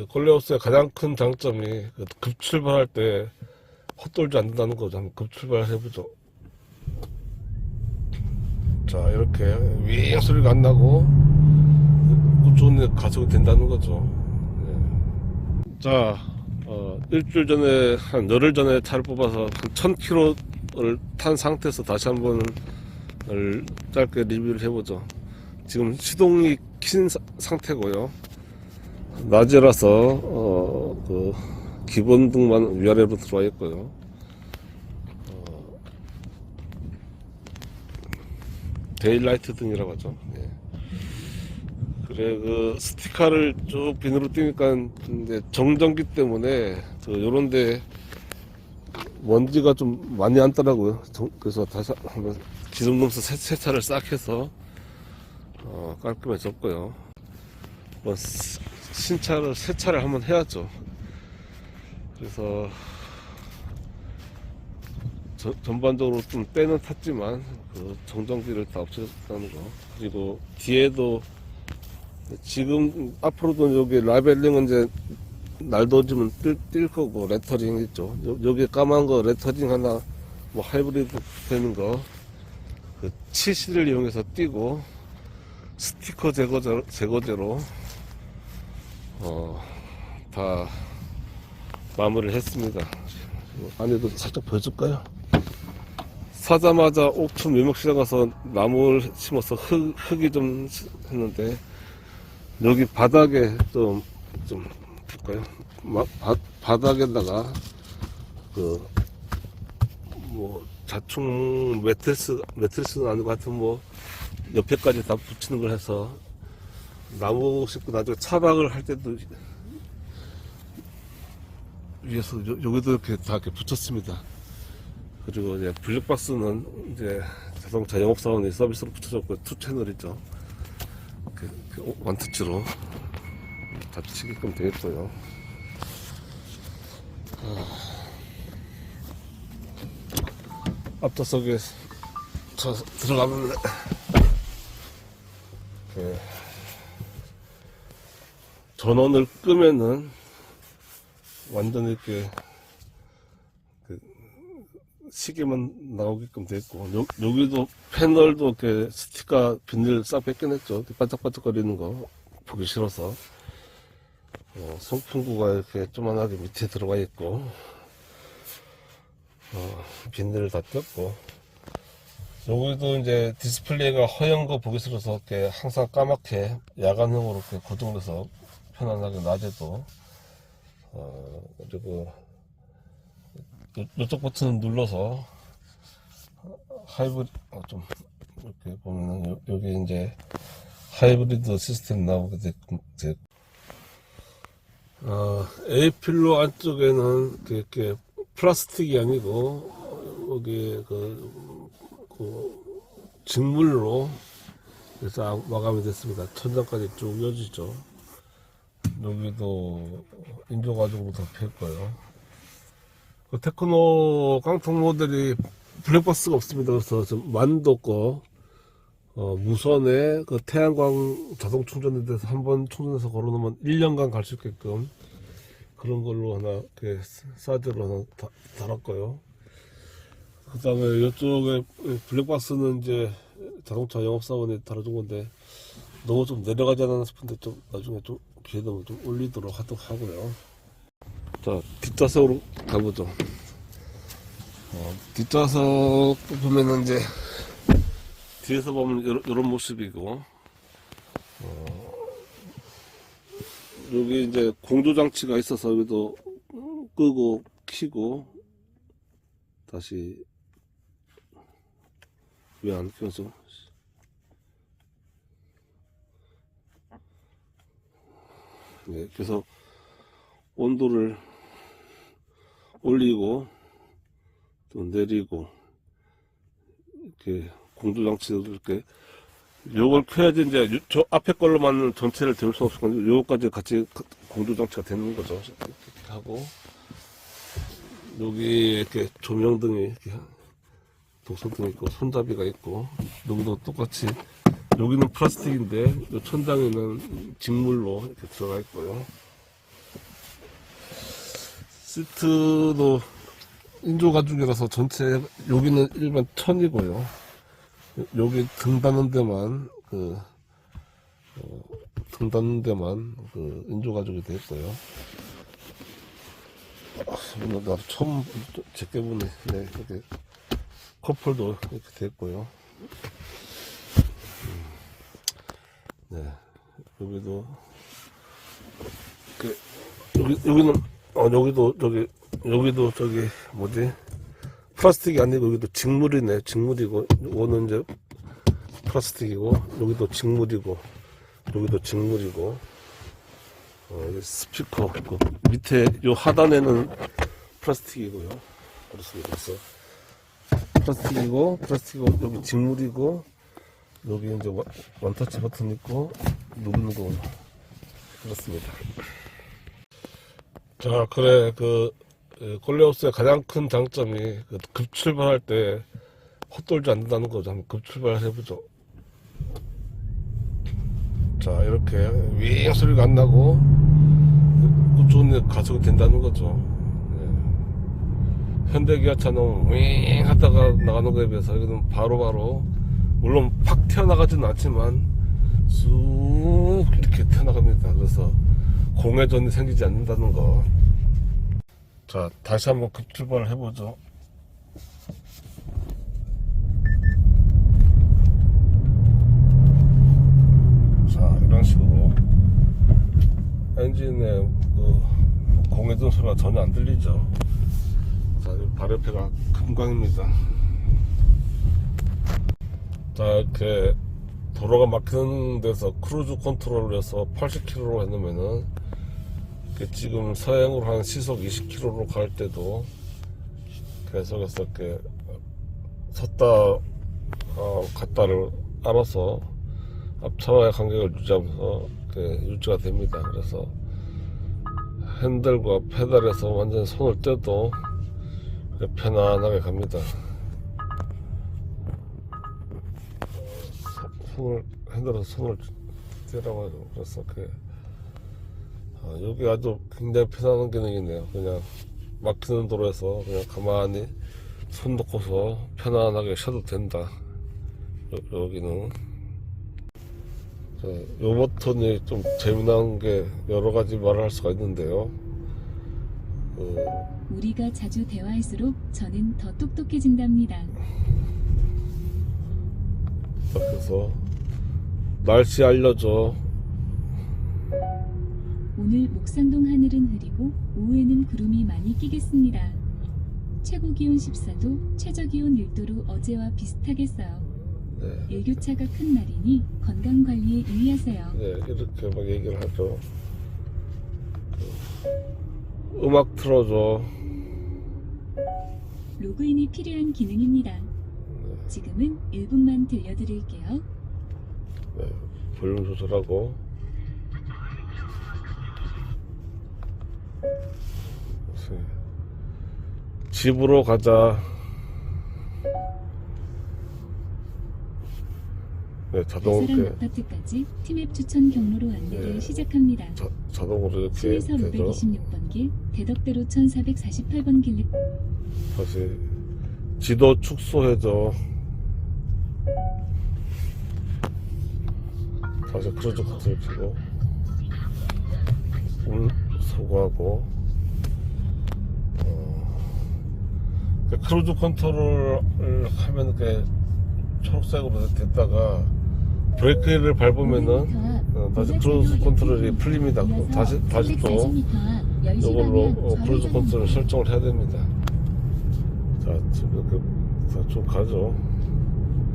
그 콜레오스의 가장 큰 장점이 그 급출발할 때 헛돌지 않는다는 거죠. 한번 급출발 해보죠. 자, 이렇게 윙 소리가 안 나고 꾸준히 가속이 된다는 거죠. 네. 자, 어, 일주일 전에 한 열흘 전에 차를 뽑아서 한 1000km를 탄 상태에서 다시 한번 을 짧게 리뷰를 해보죠. 지금 시동이 킨 사- 상태고요. 낮이라서 어, 그 기본등만 위아래로 들어와 있고요. 어, 데일라이트 등이라고 하죠. 예. 그래 그 스티커를 쭉 비늘로 띄니까 이제 정전기 때문에 저 요런데 먼지가 좀 많이 앉더라고요. 정- 그래서 다시 한번 기름검수 세- 세차를 싹 해서 어, 깔끔해졌고요. 뭐 스- 신차를 세차를 한번 해야죠. 그래서 저- 전반적으로 좀 때는 탔지만 그 정전기를 다 없애줬다는 거. 그리고 뒤에도 지금 앞으로도 여기 라벨링은 이제 날도지면 뜰, 뜰 거고 레터링 있죠. 여, 여기 까만 거 레터링 하나 뭐 하이브리드 되는 거그 치실을 이용해서 띄고 스티커 제거제, 제거제로 어, 다 마무리를 했습니다. 안에도 살짝 보여줄까요? 사자마자 옥천 묘목시장 가서 나무를 심어서 흙, 흙이 좀 했는데 여기 바닥에 좀, 좀 볼까요? 마- 바, 바닥에다가 그, 뭐, 자충 매트리스, 매트리스는 아니고 하여튼 뭐, 옆에까지 다 붙이는 걸 해서 나무 심고 나중에 차박을 할 때도 위에서 요, 여기도 이렇게 다 이렇게 붙였습니다. 그리고 이제 블랙박스는 이제 자동차 영업사원이 서비스로 붙여줬고 투 채널이죠. 그, 그 원터치로 다 치게끔 되겠고요. 아, 앞좌석에 저 들어가면 네. 전원을 끄면은 완전 이렇게 그 시계만 나오게끔 됐고 요, 여기도 패널도 이렇게 스티커 비닐 싹 뺏겨냈죠. 반짝반짝거리는 거 보기 싫어서. 어, 송풍구가 이렇게 조만하게 밑에 들어가 있고 어, 비닐을 다 꼈고. 여기도 이제 디스플레이가 허연 거 보기 싫어서 이렇게 항상 까맣게 야간형으로 이렇게 고정돼서 편안하게 낮에도 어 그리고 요- 요쪽 버튼 눌러서 하이브리 어, 좀 이렇게 보면은 요- 여기 이제 하이브리드 시스템 나오게 됐고 됐- 어, A필로 안쪽에는 이렇게 플라스틱이 아니고 여기 그, 그 직물로 그래서 마감이 됐습니다. 천장까지 쭉 이어지죠. 여기도 인조 가죽으로 덮였고요. 그 테크노 깡통 모델이 블랙박스가 없습니다. 그래서 좀 만도 없고 어, 무선에 그 태양광 자동 충전에 대해서 한 번 충전해서 걸어놓으면 1년간 갈 수 있게끔 그런 걸로 하나 이렇게 사드로 하나 다, 달았고요. 그 다음에 이쪽에 블랙박스는 이제 자동차 영업사원에 달아준 건데 너무 좀 내려가지 않았나 싶은데 좀 나중에 좀 되면 좀 올리도록 하도록 하고요. 자 뒷좌석으로 가보죠. 어, 뒷좌석 보면은 이제 뒤에서 보면 이런, 이런 모습이고 어, 여기 이제 공조 장치가 있어서 여기도 끄고 키고 다시 왜 안 켜 져? 네, 그래서 온도를 올리고 또 내리고 이렇게 공조 장치도 이렇게 요걸 켜야지 이제 요- 저 앞에 걸로만 전체를 데울 수 없을 건데 요거까지 같이 그 공조 장치가 되는 거죠 이렇게 하고 여기 이렇게 조명등이 이렇게 독성등이 있고 손잡이가 있고 여기도 똑같이 여기는 플라스틱인데 요 천장에는 직물로 이렇게 들어가 있고요 시트도 인조 가죽이라서 전체 여기는 일반 천이고요. 여기 등 닿는 데만 그 어, 등 닿는 데만 그 인조 가죽이 돼 있고요. 아, 나도 처음 제게 보네. 네, 이렇게 커플도 이렇게 돼 있고요. 네, 여기도 그 여기 여기는 어 여기도 저기 여기도 저기 뭐지? 플라스틱이 아니고 여기도 직물이네. 직물이고 이거는 이제 플라스틱이고 여기도 직물이고 여기도 직물이고. 어 스피커 그 밑에 요 하단에는 플라스틱이고요. 그렇습니다. 그래서 플라스틱이고 플라스틱이고 여기 직물이고 여기 이제 원- 원터치 버튼 있고 누르는 거 그렇습니다. 자, 그래, 그, 그 콜레오스의 가장 큰 장점이 그 급출발할 때 헛돌지 않는다는 거죠. 한번 급출발 해보죠. 자, 이렇게 윙 소리가 안 나고 꾸준히 가속이 된다는 거죠. 네. 현대 기아차는 윙 하다가 나가는 거에 비해서 여기는 바로바로 물론 팍 튀어나가지는 않지만 쑥 이렇게 튀어나갑니다. 그래서 공회전이 생기지 않는다는 거. 자, 다시 한번 급출발을 해보죠. 자, 이런 식으로 엔진의 그 공회전 소리가 전혀 안 들리죠. 자, 이 발열패가 금광입니다. 자, 이렇게 도로가 막히는 데서 크루즈 컨트롤을 해서 80km로 해놓으면은 이렇게 지금 서행으로 한 시속 20km로 갈 때도 계속해서 이렇게 섰다 어, 갔다를 알아서 앞차와의 간격을 유지하면서 이렇게 유지가 됩니다. 그래서 핸들과 페달에서 완전 손을 떼도 편안하게 갑니다. 손을 핸들에서 손을 떼라고 해요. 그래서 그 아, 여기 아주 굉장히 편안한 기능이네요. 그냥 막히는 도로에서 그냥 가만히 손 놓고서 편안하게 쉬어도 된다. 여, 여기는 자, 요 버튼이 좀 재미난 게 여러 가지 말을 할 수가 있는데요. 그, 우리가 자주 대화할수록 저는 더 똑똑해진답니다. 그래서 날씨 알려줘. 오늘 목산동 하늘은 흐리고 오후에는 구름이 많이 끼겠습니다. 최고 기온 14도, 최저 기온 1도로 어제와 비슷하겠어요. 네. 일교차가 큰 날이니 건강 관리에 유의하세요. 네, 이렇게 막 얘기를 하죠. 그, 음악 틀어줘. 로그인이 필요한 기능입니다. 지금은 1분만 들려드릴게요. 네, 볼륨 조절하고. 그래서 집으로 가자. 네, 자동 대사랑 이렇게 아파트까지 티맵 추천 경로로 안내를 네. 시작합니다. 자, 자동으로 이렇게 되죠. 526번 길, 대덕대로 1448번 길 다시 지도 축소해줘. 다시 크루즈 컨트롤 켜고 음, 소거하고 어, 그 크루즈 컨트롤을 하면 이렇게 초록색으로 됐다가 브레이크를 밟으면은 어, 다시 크루즈 컨트롤이 풀립니다. 다시 다시 또 이걸로 어, 크루즈 컨트롤 설정을 해야 됩니다. 자, 지금 그, 자, 좀 가죠.